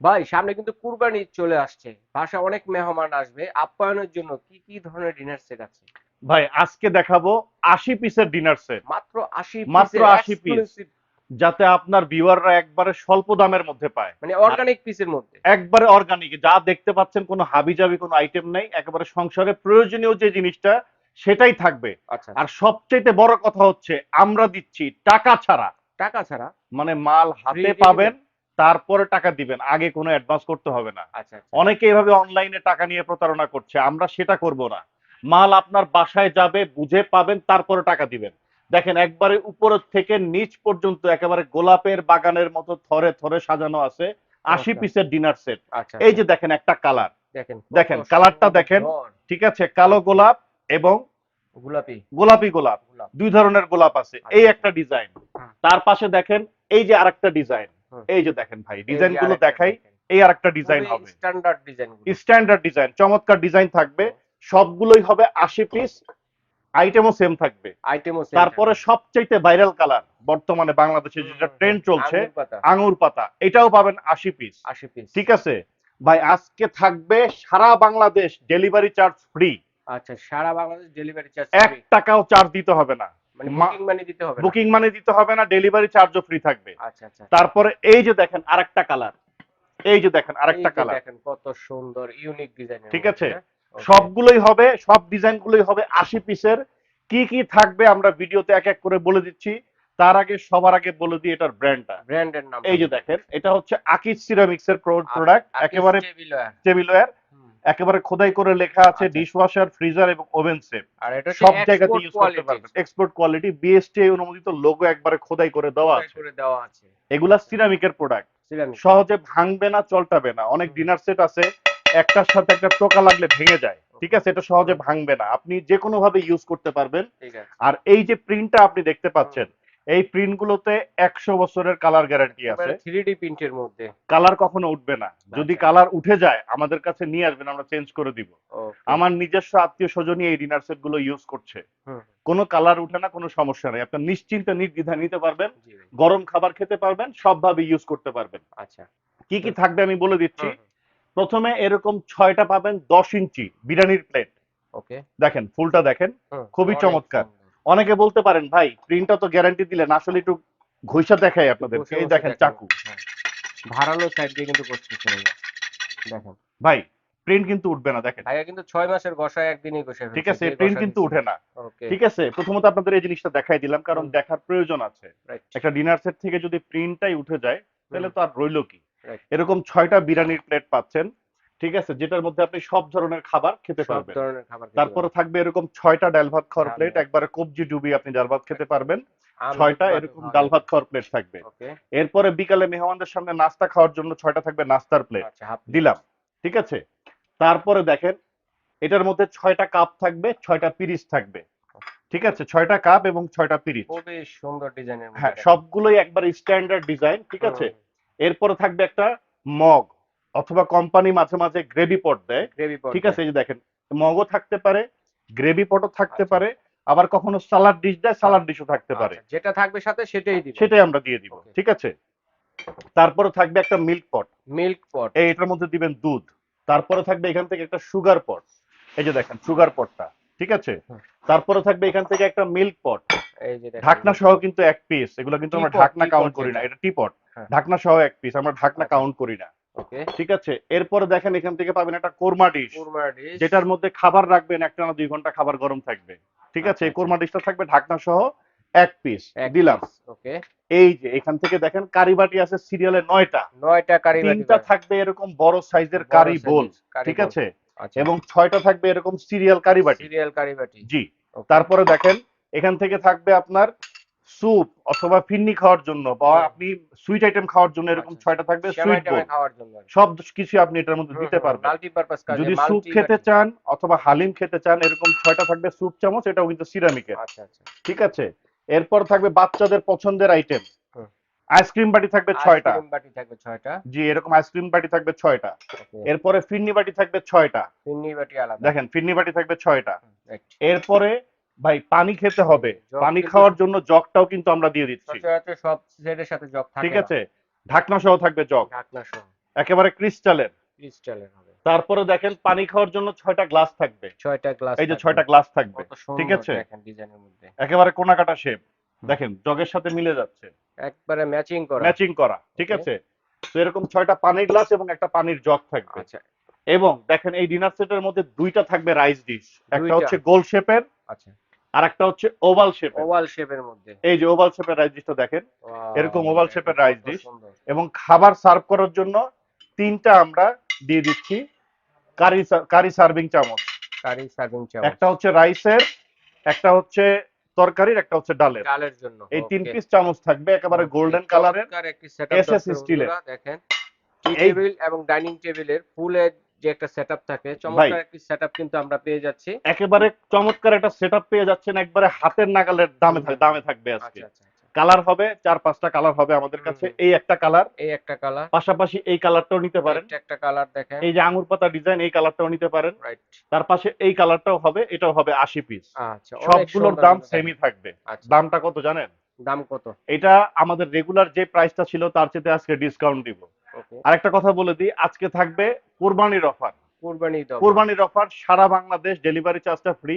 ভাই সামনে কিন্তু কুরবানি চলে আসছে। বাসায় অনেক মেহমান আসবে। আপ্যায়নের জন্য কি কি ধরনের ডিনার সেট আছে? ভাই আজকে দেখাবো আশি পিসের ডিনার সেট মাত্র আশি মাত্র 80 piece। যাতে আপনার ভিউয়াররা একবারে স্বল্প দামের মধ্যে পায়। মানে অর্গানিক পিসের মধ্যে। একবারে অর্গানিক যা দেখতে পাচ্ছেন কোনো হাবিজাবি কোনো আইটেম নেই। একেবারে সংসারে প্রয়োজনীয় যে জিনিসটা সেটাই থাকবে। আচ্ছা। আর সবচেয়ে বড় কথা হচ্ছে আমরা দিচ্ছি টাকা ছাড়া। টাকা ছাড়া? মানে মাল হাতে পাবেন তারপরে টাকা দিবেন আগে কোনো অ্যাডভান্স করতে হবে না। আচ্ছা আচ্ছা। অনেকে এভাবে অনলাইনে টাকা নিয়ে প্রতারণা করছে আমরা সেটা করব না। মাল আপনার বাসায় যাবে বুঝে পাবেন তারপরে টাকা দিবেন। দেখেন একবারে উপর থেকে নিচ পর্যন্ত একেবারে গোলাপের বাগানের মতো থরে থরে সাজানো আছে আশি পিসের ডিনার সেট আচ্ছা এই যে দেখেন একটা কালার দেখেন দেখেন, কালারটা দেখেন। ঠিক আছে কালো গোলাপ এবং গোলাপি। গোলাপি গোলাপ। দুই ধরনের গোলাপ আছে এই একটা ডিজাইন তার পাশে দেখেন এই যে আরেকটা ডিজাইন। এই যে দেখেন ভাই ডিজাইনগুলো দেখাই এই আরেকটা ডিজাইন হবে। স্ট্যান্ডার্ড ডিজাইন স্ট্যান্ডার্ড ডিজাইন চমৎকার ডিজাইন থাকবে। সবগুলোই হবে আশি পিস আইটেমও সেম থাকবে। আইটেমও তারপরে সবচাইতে ভাইরাল কালার বর্তমানে বাংলাদেশে যেটা ট্রেন্ড চলছে আঙুর পাতা। এটাও পাবেন আশি পিস 80 পিস ঠিক আছে? ভাই আজকে থাকবে সারা বাংলাদেশ ডেলিভারি চার্জ ফ্রি আচ্ছা সারা বাংলাদেশ ডেলিভারি চার্জ এক টাকাও চার্জ দিতে হবে না। মানে বুকিং মানি দিতে হবে না? বুকিং মানে দিতে হবে না ডেলিভারি চার্জও ফ্রি থাকবে। আচ্ছা আচ্ছা। তারপরে এই যে দেখেন আরেকটা কালার এই যে দেখেন আরেকটা কালার দেখেন কত সুন্দর ইউনিক ডিজাইন ঠিক আছে? সবগুলোই হবে সব ডিজাইনগুলোই হবে আশি পিসের। কি কি থাকবে আমরা ভিডিওতে এক এক করে বলে দিচ্ছি। তার আগে সবার আগে বলে দিই এটার ব্র্যান্ডটা ব্র্যান্ডের নাম এই যে দেখেন এটা হচ্ছে আকিজ সিরামিক্স এর প্রোডাক্ট একেবারে টেবিলওয়্যার একেবারে খোদাই করে লেখা আছে আচ্ছা। ডিশওয়াশার ফ্রিজার এবং ওভেন এটা সব জায়গাতে ইউজ করতে পারবেন। এক্সপোর্ট কোয়ালিটি বিএসটিআই অনুমোদিত লোগো একবারে খোদাই করে দেওয়া আছে। করে দেওয়া আছে। এগুলা সিরামিকের প্রোডাক্ট সিরামিক সহজে ভাঙবে না চলটাবে না। অনেক ডিনার সেট আছে একটার সাথে একটা টোকা লাগলে ভেঙে যায়। ঠিক আছে? এটা সহজে ভাঙবে না। আপনি যে কোনো ভাবে ইউজ করতে পারবেন। ঠিক আছে। আর এই যে প্রিন্টটা আপনি দেখতে পাচ্ছেন এই প্রিন্ট গুলোতে একশো বছরের কালার গ্যারান্টি আছে। 3D প্রিন্টের মধ্যে। কালার কখনো উঠবে না। যদি। কালার উঠে যায় আমাদের কাছে নিয়ে আসবেন আমরা চেঞ্জ করে দিব। আমার নিজস্ব আত্মীয় স্বজনই এই ডিনার সেটগুলো ইউজ করছে। কোনো কালার উঠে না কোনো সমস্যা নেই। আপনার নিশ্চিন্তে নির্দ্বিধায় নিতে পারবেন। গরম খাবার খেতে পারবেন সবভাবে ইউজ করতে পারবেন। আচ্ছা। কি কি থাকবে আমি বলে দিচ্ছি। প্রথমে এরকম ছয়টা পাবেন দশ ইঞ্চি বিরিয়ানির প্লেট ওকে দেখেন ফুলটা দেখেন। খুবই চমৎকার। অনেকে বলতে পারেন ভাই প্রিন্টটা তো গ্যারান্টি দিলেন আসলে একটু ঘষা দেখাই আপনাদের। এই দেখেন। চাকু। হ্যাঁ। ধারালো সাইড দিয়ে কিন্তু করতে চলে যায় দেখেন। ভাই প্রিন্ট কিন্তু উঠবে না দেখেন। ভাইয়া কিন্তু ছয় মাসের গসায় একদিনই গসে ঠিক আছে প্রিন্ট কিন্তু উঠে না। ঠিক আছে প্রথমত আপনাদের এই জিনিসটা দেখাই দিলাম কারণ দেখার প্রয়োজন আছে। একটা ডিনার সেট থেকে যদি প্রিন্টটাই উঠে যায় তাহলে তো আর রইল কি? এরকম ছয়টা বিরিয়ানির প্লেট পাচ্ছেন ঠিক আছে? যেটার মধ্যে আপনি সব ধরনের খাবার খেতে পারবেন। তারপরে থাকবে এরকম ছয়টা ডাল ভাত খাওয়ার প্লেট। একবারে কবজি ডুবি আপনি ডাল ভাত খেতে পারবেন। ছয়টা এরকম ডাল ভাত। খাওয়ার প্লেট থাকবে। এরপরে বিকালে মেহমানদের সামনে নাস্তা খাওয়ার জন্য ছয়টা থাকবে নাস্তার প্লেট আচ্ছা দিলাম। ঠিক আছে? তারপরে দেখেন এটার মধ্যে ছয়টা কাপ থাকবে ছয়টা পিরিচ থাকবে। ঠিক আছে? ছয়টা কাপ এবং ছয়টা পিরিচ। খুবই সুন্দর ডিজাইনের হ্যাঁ সবগুলোই একবার স্ট্যান্ডার্ড ডিজাইন ঠিক আছে? এরপরে থাকবে একটা মগ। অথবা কোম্পানি মাঝে মাঝে গ্রেভি পট দেয়। পট ঠিক আছে এই যে দেখেন মগও থাকতে পারে গ্রেভি পটও থাকতে আচ্ছা। পারে আবার কখনো সালাড ডিশ দেয় সালাড ডিশও থাকতে পারে। যেটা থাকবে সাথে সেটাই দিবেন। সেটাই আমরা দিয়ে দিব ঠিক আছে? তারপরে থাকবে একটা মিল্ক পট মিল্ক পট এই এটার মধ্যে দিবেন দুধ। তারপরে থাকবে এখান থেকে একটা সুগার পট এই যে দেখেন সুগার পটটা ঠিক আছে? তারপরে থাকবে এখান থেকে একটা মিল্ক পট এই যে দেখেন। ঢাকনা সহ কিন্তু এক পিস এগুলো কিন্তু আমরা ঢাকনা কাউন্ট করি না এটা টিপট হ্যাঁ। ঢাকনা সহ এক পিস আমরা ঢাকনা আচ্ছা। কাউন্ট করি না। ঠিক আছে এরপরে দেখেন এখান থেকে পাবেন একটা কোরমা ডিশ যেটার মধ্যে খাবার রাখবেন একটা না দুই ঘণ্টা খাবার গরম থাকবে। ঠিক আছে আচ্ছা, এই কোরমা ডিশটা থাকবে ঢাকনা সহ এক পিস দিলাম ওকে। এই যে এখান থেকে দেখেন কারি বাটি আছে সিরিয়ালে নয়টা। নয়টা কারি বাটি তিনটা থাকবে এরকম বড় সাইজের কারি বোল। ঠিক আছে? আচ্ছা। এবং ছয়টা থাকবে এরকম সিরিয়াল কারি বাটি। সিরিয়াল কারি বাটি। জি। তারপরে দেখেন এখান থেকে থাকবে আপনার স্যুপ অথবা ফিন্নি খাওয়ার জন্য বা আপনি সুইট আইটেম খাওয়ার জন্য এরকম আচ্ছা। ছয়টা থাকবে সুইট খাওয়ার জন্য। সব কিছু আপনি এটার মধ্যে দিতে পারবেন। মাল্টিপারপাস কাজে যদি স্যুপ খেতে চান অথবা হালিম খেতে চান এরকম ছয়টা থাকবে স্যুপ চামচ এটাও কিন্তু সিরামিকের আচ্ছা আচ্ছা। ঠিক আছে? এরপর থাকবে বাচ্চাদের পছন্দের আইটেম আইসক্রিম বাটি থাকবে ছয়টা। আইসক্রিম বাটি থাকবে ছয়টা। জি এরকম আইসক্রিম বাটি থাকবে ছয়টা। এরপরে ফিন্নি বাটি থাকবে ছয়টা। চিনি বাটি আলাদা। দেখেন ফিন্নি বাটি থাকবে ছয়টা. এরপরে ভাই পানি খেতে হবে। পানি খাওয়ার জন্য জগটাও কিন্তু আমরা দিয়ে দিচ্ছি। সব সেটের সাথে জগ ঠিক আছে? ঢাকনা সহ থাকবে জগ। ঢাকনা সহ। একেবারে ক্রিস্টালের। ক্রিস্টালের হবে। তারপরে দেখেন পানি খাওয়ার জন্য ছয়টা গ্লাস থাকবে। ছয়টা গ্লাস এই যে ছয়টা গ্লাস থাকবে। ঠিক আছে? দেখেন ডিজাইনের মধ্যে। একেবারে কোনাকাটা শেপ দেখেন জগের সাথে মিলে যাচ্ছে। একবারে ম্যাচিং করা। ম্যাচিং করা। ঠিক আছে? তো এরকম ছয়টা পানির গ্লাস এবং একটা পানির জগ থাকবে। আচ্ছা। এবং দেখেন এই ডিনার সেটের মধ্যে দুইটা থাকবে রাইস ডিশ একটা হচ্ছে গোল শেপের আচ্ছা। আর একটা হচ্ছে ওভাল শেপের ওভাল শেপের মধ্যে। এই যে ওভাল শেপের রাইস ডিশটা দেখেন এরকম কত rice dish। সুন্দর। এবং খাবার সার্ভ করার জন্য তিনটা আমরা দিয়ে দিচ্ছি কারি কারি সার্ভিং চামচ। কারি সার্ভিং চামচ। একটা হচ্ছে রাইসের একটা হচ্ছে তরকারির একটা হচ্ছে ডালের। ডালের জন্য এই তিন পিস চামচ থাকবে একেবারে গোল্ডেন কালারের চমৎকার একটি সেটআপ SS স্টিলের। দেখেন। টেবিল এবং ডাইনিং টেবিলের ফুল যে একটা সেটআপ থাকে চমৎকার একটি সেটআপ কিন্তু আমরা পেয়ে যাচ্ছি। একেবারে চমৎকার একটা সেটআপ পেয়ে যাচ্ছেন একবারে হাতের নাগালের দামে দামে থাকবে আজকে। আচ্ছা আচ্ছা আচ্ছা। কালার হবে চার পাঁচটা কালার হবে আমাদের কাছে। এই একটা কালার এই একটা কালার পাশাপাশি এই কালারটাও নিতে পারেন। এটা একটা কালার দেখেন। এই যে আঙুর পাতা ডিজাইন এই কালারটাও নিতে পারেন। রাইট তার পাশে এই কালারটাও হবে এটাও হবে আশি পিস আচ্ছা সবগুলোর দাম সেমই থাকবে। আচ্ছা। দামটা কত জানেন? দাম কত? এটা আমাদের রেগুলার যে প্রাইসটা ছিল তার চেয়ে আজকে ডিসকাউন্ট দিব। আরেকটা কথা বলে দিই আজকে থাকবে কোরবানির অফার কুরবানি কোরবানির অফার সারা বাংলাদেশ ডেলিভারি চার্জটা ফ্রি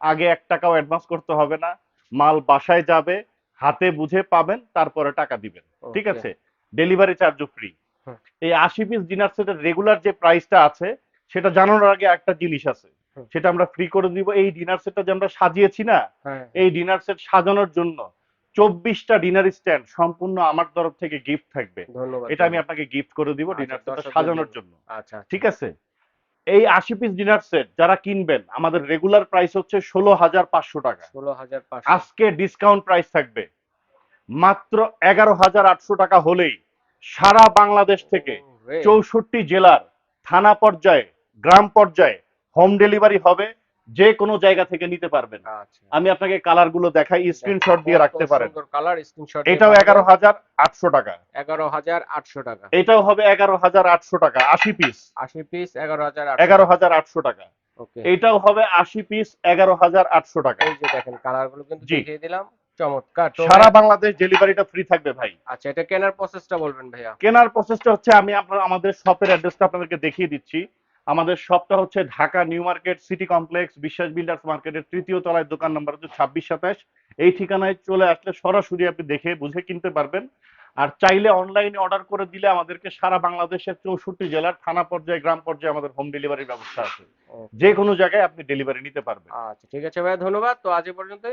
আগে এক টাকাও অ্যাডভান্স করতে হবে না। মাল বাসায় যাবে হাতে বুঝে পাবেন তারপরে টাকা দিবেন। ঠিক আছে? ডেলিভারি চার্জও ফ্রি এই আশি পিস ডিনার সেটের রেগুলার যে প্রাইসটা আছে সেটা জানানোর আগে একটা জিনিস আছে। সেটা আমরা ফ্রি করে দিব। এই ডিনার সেটটা যে আমরা সাজিয়েছি না হ্যাঁ। এই ডিনার সেট সাজানোর জন্য চব্বিশটা ডিনার স্ট্যান্ড সম্পূর্ণ আমার তরফ থেকে গিফট থাকবে। এটা আমি আপনাকে গিফট করে দিব আচ্ছা, ডিনার সেটটা সাজানোর জন্য। জন্য। আচ্ছা ঠিক আছে? এই আশি পিস ডিনার সেট যারা কিনবেন আমাদের রেগুলার প্রাইস হচ্ছে ষোলো হাজার পাঁচশো টাকা। ষোলো হাজার আজকে ডিসকাউন্ট প্রাইস থাকবে। মাত্র এগারো হাজার আটশো টাকা হলেই সারা বাংলাদেশ থেকে চৌষট্টি জেলার থানা পর্যায়ে গ্রাম পর্যায়ে হোম ডেলিভারি হবে। যে কোনো জায়গা থেকে নিতে পারবেন। আচ্ছা। আমি আপনাকে কালারগুলো দেখাই স্ক্রিনশট দিয়ে রাখতে পারেন। কালার স্ক্রিনশট এটাও এগারো হাজার আটশো টাকা। এগারো হাজার আটশো টাকা। এটাও হবে এগারো হাজার আটশো টাকা আশি পিস আশি পিস এগারো হাজার এগারো হাজার আটশো টাকা। এটাও হবে আশি পিস এগারো হাজার আটশো টাকা। এই যে দেখেন কালারগুলো কিন্তু জি। দেখিয়ে দিলাম। চমৎকার। সারা বাংলাদেশ ডেলিভারিটা ফ্রি থাকবে ভাই। আচ্ছা এটা কেনার প্রসেসটা বলবেন ভাইয়া। কেনার প্রসেসটা হচ্ছে আমি আমাদের শপের অ্যাড্রেসটা আপনাদেরকে দেখিয়ে দিচ্ছি। আমাদের শপটা হচ্ছে Dhaka new market city complex Biswas builders মার্কেটের তৃতীয় তলায় দোকান নাম্বার হচ্ছে ছাব্বিশ সাতাশ। এই ঠিকানায় চলে আসলে সরাসরি আপনি দেখে বুঝে কিনতে পারবেন। আর চাইলে অনলাইনে অর্ডার করে দিলে আমাদেরকে সারা বাংলাদেশের চৌষট্টি জেলার থানা পর্যায়ে গ্রাম পর্যায়ে আমাদের হোম ডেলিভারির ব্যবস্থা আছে. যে কোনো জায়গায় আপনি ডেলিভারি নিতে পারবেন। আচ্ছা ঠিক আছে ভাইয়া ধন্যবাদ। তো আজ পর্যন্ত